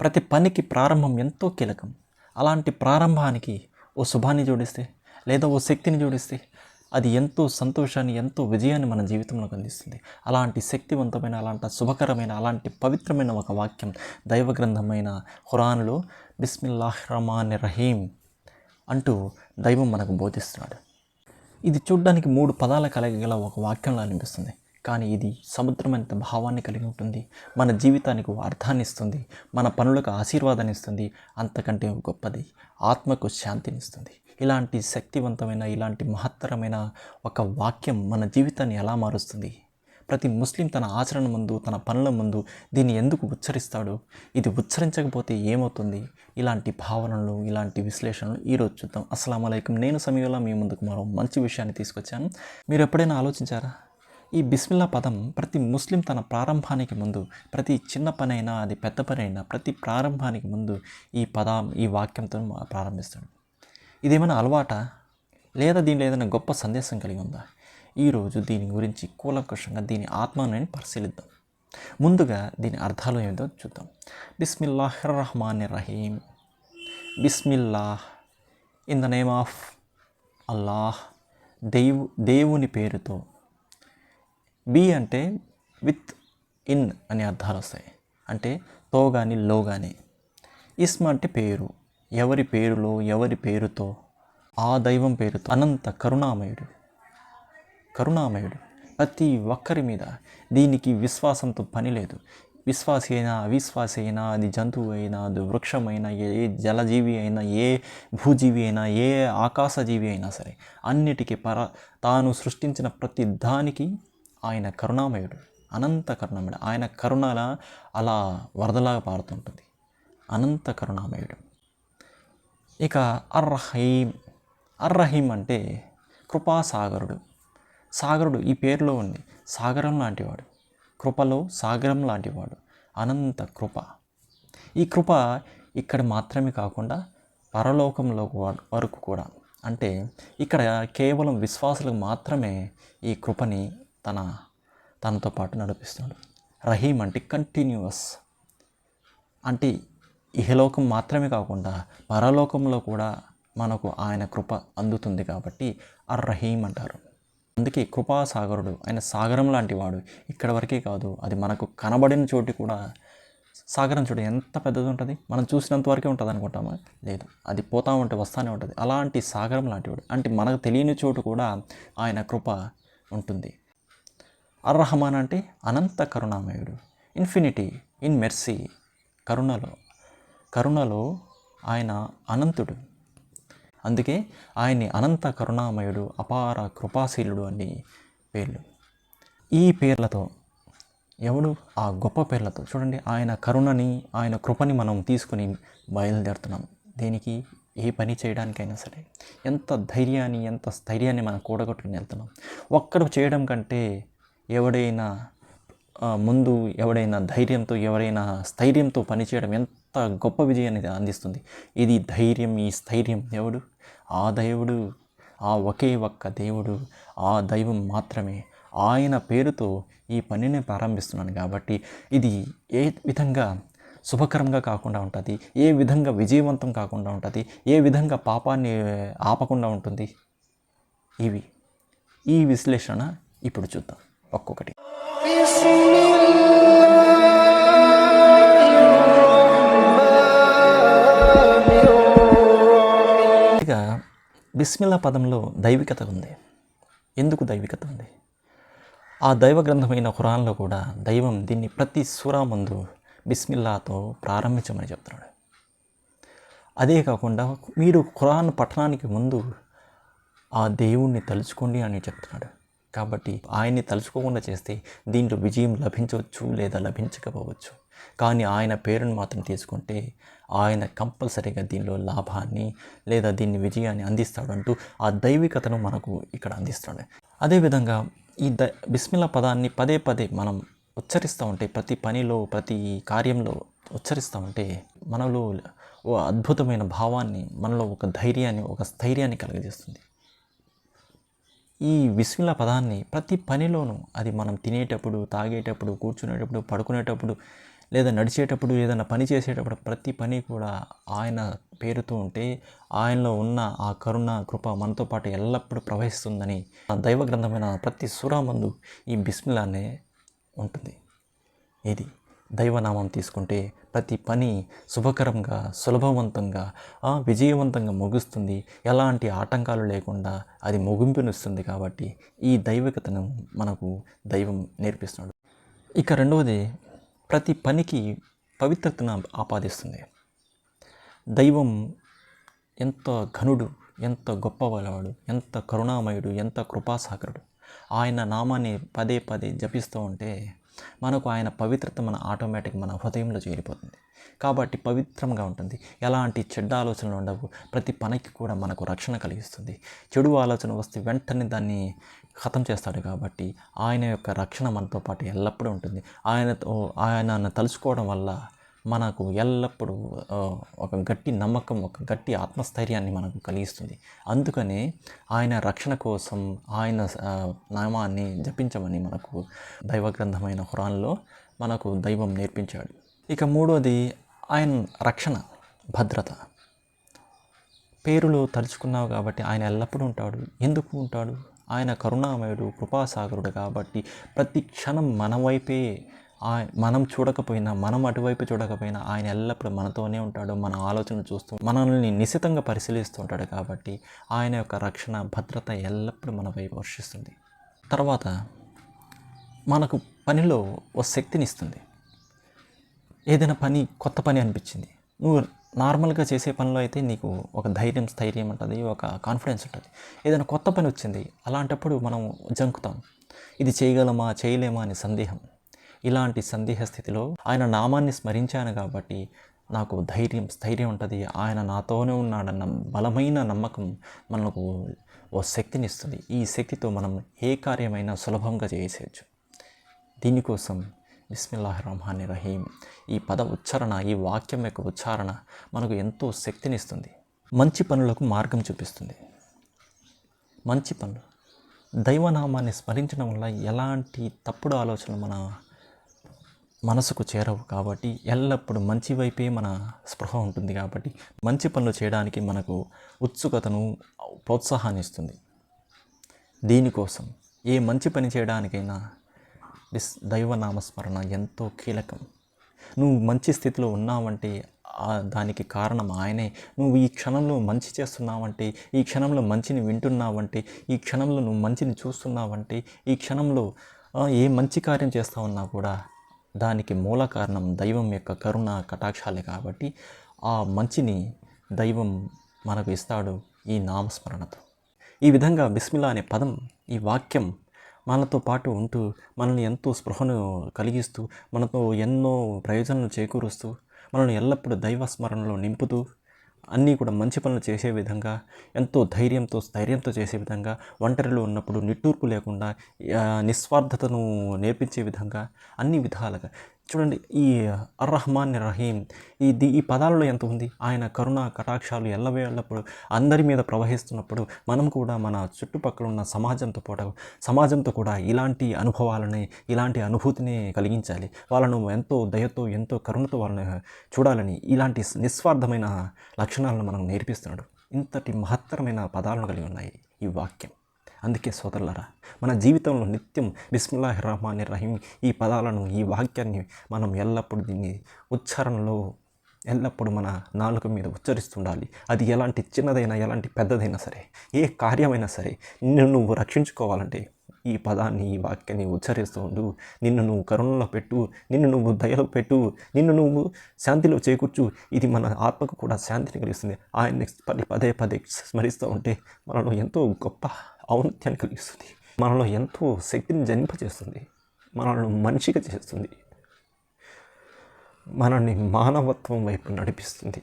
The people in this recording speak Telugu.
ప్రతి పనికి ప్రారంభం ఎంతో కీలకం. అలాంటి ప్రారంభానికి ఓ శుభాన్ని జోడిస్తే లేదా ఓ శక్తిని జోడిస్తే అది ఎంతో సంతోషాన్ని ఎంతో విజయాన్ని మన జీవితంలో అందిస్తుంది. అలాంటి శక్తివంతమైన అలాంటి శుభకరమైన అలాంటి పవిత్రమైన ఒక వాక్యం దైవ గ్రంథమైన ఖురాన్లో బిస్మిల్లాహ్ రహమాన్ రహీం అంటూ దైవం మనకు బోధిస్తున్నాడు. ఇది చూడ్డానికి మూడు పదాల కలగగల ఒక వాక్యంలో అనిపిస్తుంది. కానీ ఇది సముద్రమంత భావాన్ని కలిగి ఉంటుంది. మన జీవితానికి అర్థాన్ని ఇస్తుంది. మన పనులకు ఆశీర్వాదాన్ని ఇస్తుంది. అంతకంటే గొప్పది ఆత్మకు శాంతినిస్తుంది ఇలాంటి శక్తివంతమైన ఇలాంటి మహత్తరమైన ఒక వాక్యం మన జీవితాన్ని ఎలా మారుస్తుంది? ప్రతి ముస్లిం తన ఆచరణ ముందు తన పనుల ముందు దీన్ని ఎందుకు ఉచ్చరిస్తాడు? ఇది ఉచ్చరించకపోతే ఏమవుతుంది? ఇలాంటి భావనలు ఇలాంటి విశ్లేషణలు ఈరోజు చూద్దాం. అస్సలం అయికం నేను సమయంలో మీ ముందుకు మరో మంచి విషయాన్ని తీసుకొచ్చాను. మీరు ఎప్పుడైనా ఆలోచించారా? ఈ బిస్మిల్లా పదం ప్రతి ముస్లిం తన ప్రారంభానికి ముందు ప్రతి చిన్న పని అయినా అది పెద్ద పని అయినా ప్రతి ప్రారంభానికి ముందు ఈ పదం ఈ వాక్యంతో ప్రారంభిస్తాడు. ఇదేమైనా అలవాటా? లేదా దీనిలో ఏదైనా గొప్ప సందేశం కలిగి ఉందా? ఈరోజు దీని గురించి కూలంకుషంగా దీని ఆత్మని పరిశీలిద్దాం. ముందుగా దీని అర్థాలు ఏమిటో చూద్దాం. బిస్మిల్లాహ్ రహమాన్ రహీం బిస్మిల్లాహ్ in the name of Allah దేవు దేవుని పేరుతో. బి అంటే విత్ ఇన్ అనే అర్థాలు వస్తాయి. అంటే తో కానీ లో కానీ ఇస్మ అంటే పేరు. ఎవరి పేరులో ఎవరి పేరుతో? ఆ దైవం పేరుతో. అనంత కరుణామయుడు. కరుణామయుడు. ప్రతి ఒక్కరి మీద. దీనికి విశ్వాసంతో పని లేదు. విశ్వాసి అయినా అవిశ్వాసి అయినా అది జంతువు అయినా అది వృక్షమైనా ఏ జలజీవి అయినా ఏ భూజీవి అయినా ఏ ఆకాశజీవి అయినా సరే అన్నిటికీ పర తాను సృష్టించిన ప్రతి దానికి ఆయన కరుణామయుడు అనంత కరుణామయుడు. ఆయన కరుణాల అలా వరదలాగా పారుతుంటుంది. అనంత కరుణామయుడు. ఇక అర్రహీం. అర్రహీం అంటే కృపాసాగరుడు. సాగరుడు ఈ పేరులో ఉంది సాగరం లాంటివాడు. కృపలో సాగరం లాంటివాడు. అనంత కృప. ఈ కృప ఇక్కడ మాత్రమే కాకుండా పరలోకంలో వరకు కూడా. అంటే ఇక్కడ కేవలం విశ్వాసులకు మాత్రమే ఈ కృపని తన తనతో పాటు నడిపిస్తున్నాడు. రహీం అంటే కంటిన్యూస్ అంటే ఇహలోకం మాత్రమే కాకుండా పరలోకంలో కూడా మనకు ఆయన కృప అందుతుంది కాబట్టి అర్ రహీం అంటారు. అందుకే కృపాసాగరుడు ఆయన సాగరం లాంటి వాడు. ఇక్కడ వరకే కాదు అది మనకు కనబడిన చోటు కూడా సాగరం చూడు ఎంత పెద్దది ఉంటుంది? మనం చూసినంత వరకే ఉంటుంది అనుకుంటామా? లేదు. అది పోతా ఉంటే వస్తానే ఉంటుంది. అలాంటి సాగరం లాంటివాడు అంటే మనకు తెలియని చోటు కూడా ఆయన కృప ఉంటుంది. అర్ రహమాన్ అంటే అనంత కరుణామయుడు. ఇన్ఫినిటీ ఇన్ మెర్సీ కరుణలో కరుణలో ఆయన అనంతుడు. అందుకే ఆయన్ని అనంత కరుణామయుడు అపార కృపాశీలుడు అని పేర్లు. ఈ పేర్లతో ఎవడు? ఆ గొప్ప పేర్లతో. చూడండి ఆయన కరుణని ఆయన కృపని మనం తీసుకుని బయలుదేరుతున్నాం. దేనికి? ఏ పని చేయడానికైనా సరే. ఎంత ధైర్యాన్ని ఎంత స్థైర్యాన్ని మనం కూడగొట్టుకుని వెళ్తున్నాం. ఒక్కడు చేయడం కంటే ఎవడైనా ముందు ఎవడైనా ధైర్యంతో ఎవరైనా స్థైర్యంతో పనిచేయడం ఎంత గొప్ప విజయాన్ని అందిస్తుంది. ఇది ధైర్యం ఈ స్థైర్యం దేవుడు ఆ దేవుడు ఆ ఒకే ఒక్క దేవుడు ఆ దైవం మాత్రమే. ఆయన పేరుతో ఈ పనిని ప్రారంభిస్తున్నాను కాబట్టి ఇది ఏ విధంగా శుభకరంగా కాకుండా ఉంటుంది? ఏ విధంగా విజయవంతం కాకుండా ఉంటుంది? ఏ విధంగా పాపాన్ని ఆపకుండా ఉంటుంది? ఇవి. ఈ విశ్లేషణ ఇప్పుడు చూద్దాం. ఒక్కొక్కటి. బిస్మిల్లా పదంలో దైవికత ఉంది. ఎందుకు దైవికత ఉంది? ఆ దైవ గ్రంథమైన ఖురాన్లో కూడా దైవం దీన్ని ప్రతి సూరా ముందు బిస్మిల్లాతో ప్రారంభించమని చెప్తున్నాడు. అదే కాకుండా మీరు ఖురాన్ పఠనానికి ముందు ఆ దేవుణ్ణి తలుచుకోండి అని చెప్తున్నాడు. కాబట్టి ఆయన్ని తలుచుకోకుండా చేస్తే దీంట్లో విజయం లభించవచ్చు లేదా లభించకపోవచ్చు. కానీ ఆయన పేరును మాత్రం తీసుకుంటే ఆయన కంపల్సరీగా దీనిలో లాభాన్ని లేదా దీన్ని విజయాన్ని అందిస్తాడు అంటూ ఆ దైవికతను మనకు ఇక్కడ అందిస్తాడు. అదేవిధంగా ఈ ద బిస్మిల్లా పదాన్ని పదే పదే మనం ఉచ్చరిస్తూ ఉంటే ప్రతి పనిలో ప్రతి కార్యంలో ఉచ్చరిస్తూ ఉంటే మనలో ఓ అద్భుతమైన భావాన్ని మనలో ఒక ధైర్యాన్ని ఒక స్థైర్యాన్ని కలుగజేస్తుంది. ఈ విస్మిల పదాన్ని ప్రతి పనిలోనూ అది మనం తినేటప్పుడు తాగేటప్పుడు కూర్చునేటప్పుడు పడుకునేటప్పుడు లేదా నడిచేటప్పుడు ఏదైనా పని చేసేటప్పుడు ప్రతి పని కూడా ఆయన పేరుతో ఉంటే ఆయనలో ఉన్న ఆ కరుణ కృప మనతో పాటు ఎల్లప్పుడూ ప్రవహిస్తుందని ఆ దైవ గ్రంథమైన ప్రతి సురామందు ఈ బిస్మిలానే ఉంటుంది. ఇది దైవనామం తీసుకుంటే ప్రతి పని శుభకరంగా సులభవంతంగా ఆ, విజయవంతంగా ముగుస్తుంది. ఎలాంటి ఆటంకాలు లేకుండా అది ముగింపునిస్తుంది కాబట్టి ఈ దైవికతను మనకు దైవం నేర్పిస్తున్నాడు. ఇక రెండవది ప్రతి పనికి పవిత్రతను ఆపాదిస్తుంది. దైవం ఎంత ఘనుడు ఎంత గొప్పవాడు ఎంత కరుణామయుడు ఎంత కృపాసాగరుడు. ఆయన నామాన్ని పదే పదే జపిస్తూ ఉంటే మనకు ఆయన పవిత్రత మన ఆటోమేటిక్ మన హృదయంలో చేరిపోతుంది. కాబట్టి పవిత్రంగా ఉంటుంది. ఎలాంటి చెడ్డ ఆలోచనలు ఉండవు. ప్రతి పనికి కూడా మనకు రక్షణ కలిగిస్తుంది. చెడు ఆలోచన వస్తే వెంటనే దాన్ని ఖతం చేస్తాడు కాబట్టి ఆయన యొక్క రక్షణ మనతో పాటు ఎల్లప్పుడూ ఉంటుంది. ఆయనతో ఆయన తలుచుకోవడం వల్ల మనకు ఎల్లప్పుడూ ఒక గట్టి నమ్మకం ఒక గట్టి ఆత్మస్థైర్యాన్ని మనకు కలిగిస్తుంది. అందుకనే ఆయన రక్షణ కోసం ఆయన నామాన్ని జపించమని మనకు దైవ గ్రంథమైన హురాన్లో మనకు దైవం నేర్పించాడు. ఇక మూడోది ఆయన రక్షణ భద్రత. పేరులో తలుచుకున్నావు కాబట్టి ఆయన ఎల్లప్పుడూ ఉంటాడు. ఎందుకు ఉంటాడు? ఆయన కరుణామయుడు కృపాసాగరుడు కాబట్టి ప్రతి క్షణం మన వైపే మనం చూడకపోయినా మనం అటువైపు చూడకపోయినా ఆయన ఎల్లప్పుడూ మనతోనే ఉంటాడు మన ఆలోచన చూస్తూ మనల్ని నిశితంగా పరిశీలిస్తూ ఉంటాడు కాబట్టి ఆయన యొక్క రక్షణ భద్రత ఎల్లప్పుడూ మన వైపు వర్షిస్తుంది. తర్వాత మనకు పనిలో ఓ శక్తిని ఇస్తుంది ఏదైనా పని కొత్త పని అనిపించింది. నువ్వు నార్మల్గా చేసే పనిలో అయితే నీకు ఒక ధైర్యం స్థైర్యం ఉంటుంది ఒక కాన్ఫిడెన్స్ ఉంటుంది. ఏదైనా కొత్త పని వచ్చింది అలాంటప్పుడు మనం జంకుతాం. ఇది చేయగలమా చేయలేమా అనే సందేహం. ఇలాంటి సందేహ స్థితిలో ఆయన నామాన్ని స్మరించాను కాబట్టి నాకు ధైర్యం స్థైర్యం ఉంటుంది. ఆయన నాతోనే ఉన్నాడన్న బలమైన నమ్మకం మనకు ఓ శక్తిని ఇస్తుంది ఈ శక్తితో మనం ఏ కార్యమైనా సులభంగా చేసేయచ్చు దీనికోసం బిస్మిల్లాహ్ రహమాన్ రహీం ఈ పద ఉచ్చారణ ఈ వాక్యం యొక్క ఉచ్చారణ మనకు ఎంతో శక్తినిస్తుంది. మంచి పనులకు మార్గం చూపిస్తుంది. మంచి పనులు. దైవనామాన్ని స్మరించడం వల్ల ఎలాంటి తప్పుడు ఆలోచనలు మన మనసుకు చేరవు కాబట్టి ఎల్లప్పుడూ మంచి వైపే మన స్పృహ ఉంటుంది కాబట్టి మంచి పనులు చేయడానికి మనకు ఉత్సుకతను ప్రోత్సాహాన్ని ఇస్తుంది. దీనికోసం ఏ మంచి పని చేయడానికైనా విస్ దైవనామస్మరణ ఎంతో కీలకం. నువ్వు మంచి స్థితిలో ఉన్నావంటే దానికి కారణం ఆయనే. నువ్వు ఈ క్షణంలో మంచి చేస్తున్నావంటే ఈ క్షణంలో మంచిని వింటున్నావంటే ఈ క్షణంలో నువ్వు మంచిని చూస్తున్నావంటే ఈ క్షణంలో ఏ మంచి కార్యం చేస్తా ఉన్నా కూడా దానికి మూల కారణం దైవం యొక్క కరుణ కటాక్షాలే కాబట్టి ఆ మంచిని దైవం మనకు ఇస్తాడు ఈ నామస్మరణతో. ఈ విధంగా బిస్మిల్లా అనే పదం ఈ వాక్యం మనతో పాటు ఉంటూ మనల్ని ఎంతో స్పృహను కలిగిస్తూ మనతో ఎన్నో ప్రయోజనాలు చేకూరుస్తూ మనల్ని ఎల్లప్పుడూ దైవ స్మరణలో నింపుతూ అన్నీ కూడా మంచి పనులు చేసే విధంగా ఎంతో ధైర్యంతో స్థైర్యంతో చేసే విధంగా ఒంటరిలో ఉన్నప్పుడు నిట్టూర్పు లేకుండా నిస్వార్థతను నేర్పించే విధంగా అన్ని విధాలుగా చూడండి ఈ అర్రహమాన్ రహీం ఈ ది- ఈ పదాలలో ఎంత ఉంది? ఆయన కరుణ కటాక్షాలు ఎల్లవేళ్ళప్పుడు అందరి మీద ప్రవహిస్తున్నప్పుడు మనం కూడా మన చుట్టుపక్కల ఉన్న సమాజంతో పాటు సమాజంతో కూడా ఇలాంటి అనుభవాలని ఇలాంటి అనుభూతిని కలిగించాలి. వాళ్ళను ఎంతో దయతో ఎంతో కరుణతో వాళ్ళని చూడాలని ఇలాంటి నిస్వార్థమైన లక్షణాలను మనం నేర్పిస్తున్నాడు. ఇంతటి మహత్తరమైన పదాలను కలిగి ఉన్నాయి ఈ వాక్యం. అందుకే సోదరులరా మన జీవితంలో నిత్యం బిస్మిల్లాహి రహమాన్ రహీం ఈ పదాలను ఈ వాక్యాన్ని మనం ఎల్లప్పుడూ దీన్ని ఉచ్చారణలో ఎల్లప్పుడూ మన నాలుక మీద ఉచ్చరిస్తుండాలి. అది ఎలాంటి చిన్నదైనా ఎలాంటి పెద్దదైనా సరే ఏ కార్యమైనా సరే నిన్ను నువ్వు రక్షించుకోవాలంటే ఈ పదాన్ని ఈ వాక్యాన్ని ఉచ్చరిస్తూ ఉండు నిన్ను నువ్వు కరుణలో పెట్టు నిన్ను నువ్వు దయలో పెట్టు నిన్ను నువ్వు శాంతిలో చేకూర్చు. ఇది మన ఆత్మకు కూడా శాంతిని కలిగిస్తుంది. ఆయన్ని పది పదే పదే స్మరిస్తూ ఉంటే మనలో ఎంతో గొప్ప ఔన్నత్యాన్ని కలిగిస్తుంది. మనలో ఎంతో శక్తిని జనింపజేస్తుంది మనల్ని మనిషిగా చేస్తుంది. మనల్ని మానవత్వం వైపు నడిపిస్తుంది.